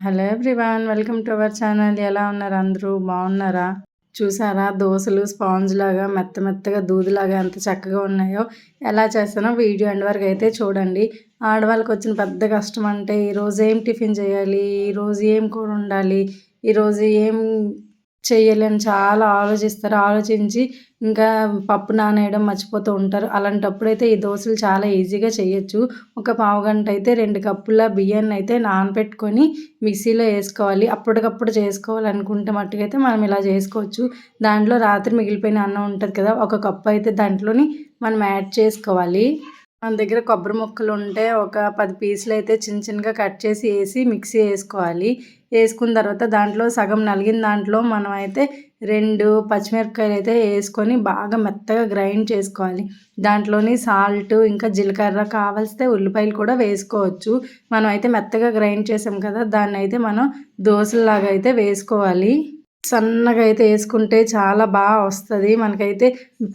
Hello everyone welcome to our channel. ఎలా ఉన్నారు అందరూ? బాగున్నారా? చూసారా? దోశలు స్పాంజ్ లాగా మెత్త మెత్తగా దూదులాగా ఎంత చక్కగా ఉన్నాయో. ఎలా చేస్తానో వీడియో ఎండ్ వరకు అయితే చూడండి. ఆడవాళ్ళకి వచ్చిన పెద్ద కష్టం అంటే ఈరోజు ఏం టిఫిన్ చేయాలి? ఈరోజు ఏం కూర ఉండాలి ఈరోజు ఏం చెయ్యాలని. చాలా ఆలోచిస్తారు. ఆలోచించి ఇంకా పప్పు నానేయడం మర్చిపోతూ ఉంటారు. అలాంటప్పుడు అయితే ఈ దోశలు చాలా ఈజీగా చేయొచ్చు ఒక పావు గంట అయితే రెండు కప్పుల బియ్యాన్ని అయితే నానబెట్టుకొని మిక్సీలో వేసుకోవాలి. అప్పటికప్పుడు చేసుకోవాలనుకుంటే మట్టుకైతే మనం ఇలా చేసుకోవచ్చు. దాంట్లో రాత్రి మిగిలిపోయిన అన్నం ఉంటుంది కదా ఒక కప్పు అయితే దాంట్లోని మనం యాడ్ చేసుకోవాలి. మన దగ్గర కొబ్బరి ముక్కలు ఉంటే ఒక పది పీసులు అయితే చిన్న చిన్నగా కట్ చేసి వేసి మిక్సీ వేసుకోవాలి. వేసుకున్న తర్వాత దాంట్లో సగం నలిగిన దాంట్లో మనం అయితే రెండు పచ్చిమిరపకాయలు అయితే వేసుకొని బాగా మెత్తగా గ్రైండ్ చేసుకోవాలి. దాంట్లోని సాల్ట్ ఇంకా జీలకర్ర కావలిస్తే ఉల్లిపాయలు కూడా వేసుకోవచ్చు. మనం అయితే మెత్తగా గ్రైండ్ చేసాం కదా దాన్ని అయితే మనం దోశలాగా అయితే వేసుకోవాలి. సన్నగా అయితే వేసుకుంటే చాలా బాగా వస్తుంది. మనకైతే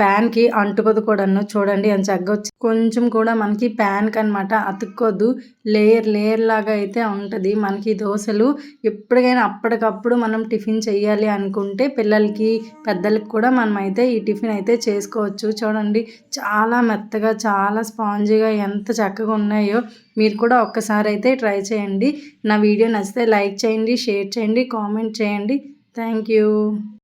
ప్యాన్కి అంటుకోదు కూడాను. చూడండి అని చక్కగా వచ్చి కొంచెం కూడా మనకి ప్యాన్కి అనమాట అతుక్కోదు. లేయర్ లేయర్ లాగా అయితే ఉంటుంది. మనకి దోశలు ఎప్పటికైనా అప్పటికప్పుడు మనం టిఫిన్ చేయాలి అనుకుంటే పిల్లలకి పెద్దలకి కూడా మనం అయితే ఈ టిఫిన్ అయితే చేసుకోవచ్చు. చూడండి చాలా మెత్తగా చాలా స్పాంజీగా ఎంత చక్కగా ఉన్నాయో మీరు కూడా ఒక్కసారి అయితే ట్రై చేయండి. నా వీడియో నచ్చితే లైక్ చేయండి షేర్ చేయండి కామెంట్ చేయండి. Thank you.